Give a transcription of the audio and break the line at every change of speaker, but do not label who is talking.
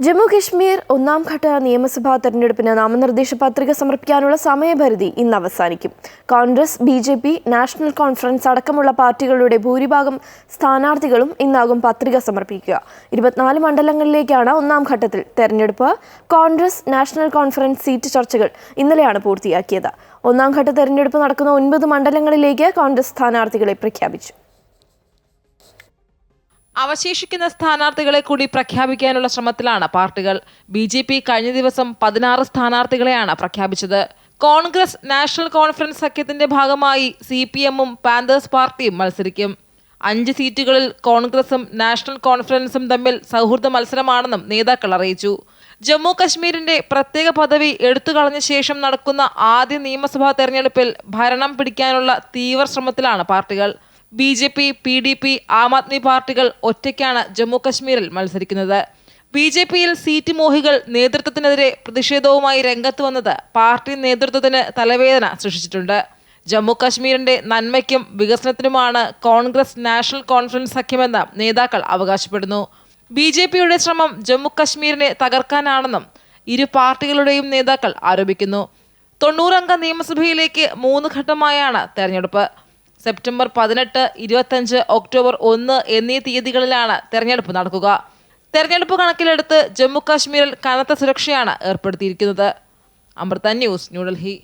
ജമ്മു കശ്മീർ ഒന്നാം ഘട്ട നിയമസഭാ തെരഞ്ഞെടുപ്പിന് നാമനിർദ്ദേശ പത്രിക സമർപ്പിക്കാനുള്ള സമയപരിധി ഇന്ന് അവസാനിക്കും. Congress B J P National Conference അടക്കമുള്ള പാർട്ടികളുടെ ഭൂരിഭാഗം സ്ഥാനാർത്ഥികളും ഇന്നാകും പത്രിക സമർപ്പിക്കുക. ഇരുപത്തിനാല് മണ്ഡലങ്ങളിലേക്കാണ് ഒന്നാം ഘട്ടത്തിൽ തെരഞ്ഞെടുപ്പ്. കോൺഗ്രസ് നാഷണൽ കോൺഫറൻസ് സീറ്റ് ചർച്ചകൾ ഇന്നലെയാണ് പൂർത്തിയാക്കിയത്. ഒന്നാംഘട്ട തെരഞ്ഞെടുപ്പ് നടക്കുന്ന ഒൻപത് മണ്ഡലങ്ങളിലേക്ക് കോൺഗ്രസ് സ്ഥാനാർത്ഥികളെ പ്രഖ്യാപിച്ചു.
അവശേഷിക്കുന്ന സ്ഥാനാർത്ഥികളെ കൂടി പ്രഖ്യാപിക്കാനുള്ള ശ്രമത്തിലാണ് പാർട്ടികൾ. ബി ജെ പി കഴിഞ്ഞ ദിവസം പതിനാറ് സ്ഥാനാർത്ഥികളെയാണ് പ്രഖ്യാപിച്ചത്. കോൺഗ്രസ് നാഷണൽ കോൺഫറൻസ് സഖ്യത്തിന്റെ ഭാഗമായി സി പി എമ്മും പാന്തേഴ്സ് പാർട്ടിയും മത്സരിക്കും. അഞ്ച് സീറ്റുകളിൽ കോൺഗ്രസും നാഷണൽ കോൺഫറൻസും തമ്മിൽ സൗഹൃദ മത്സരമാണെന്നും നേതാക്കൾ അറിയിച്ചു. ജമ്മു കശ്മീരിന്റെ പ്രത്യേക പദവി എടുത്തുകളഞ്ഞ ശേഷം നടക്കുന്ന ആദ്യ നിയമസഭാ തെരഞ്ഞെടുപ്പിൽ ഭരണം പിടിക്കാനുള്ള തീവ്ര ശ്രമത്തിലാണ് പാർട്ടികൾ. B J P P D P Aam Aadmi പാർട്ടികൾ ഒറ്റയ്ക്കാണ് ജമ്മു കശ്മീരിൽ മത്സരിക്കുന്നത്. ബി ജെ പിയിൽ സീറ്റ് മോഹികൾ നേതൃത്വത്തിനെതിരെ പ്രതിഷേധവുമായി രംഗത്ത് വന്നത് പാർട്ടി നേതൃത്വത്തിന് തലവേദന സൃഷ്ടിച്ചിട്ടുണ്ട്. ജമ്മു കശ്മീരിന്റെ നന്മയ്ക്കും വികസനത്തിനുമാണ് കോൺഗ്രസ് നാഷണൽ കോൺഫറൻസ് സഖ്യമെന്ന് നേതാക്കൾ അവകാശപ്പെടുന്നു. ബി ജെ പിയുടെ ശ്രമം ജമ്മു കശ്മീരിനെ തകർക്കാനാണെന്നും ഇരു പാർട്ടികളുടെയും നേതാക്കൾ ആരോപിക്കുന്നു. തൊണ്ണൂറംഗ നിയമസഭയിലേക്ക് മൂന്ന് ഘട്ടമായാണ് തെരഞ്ഞെടുപ്പ്. സെപ്റ്റംബർ പതിനെട്ട് ഇരുപത്തഞ്ച് ഒക്ടോബർ ഒന്ന് എന്നീ തീയതികളിലാണ് തെരഞ്ഞെടുപ്പ് നടക്കുക. തെരഞ്ഞെടുപ്പ് കണക്കിലെടുത്ത് ജമ്മു കാശ്മീരിൽ കനത്ത സുരക്ഷയാണ് ഏർപ്പെടുത്തിയിരിക്കുന്നത്. അമൃത ന്യൂസ് ന്യൂഡൽഹി.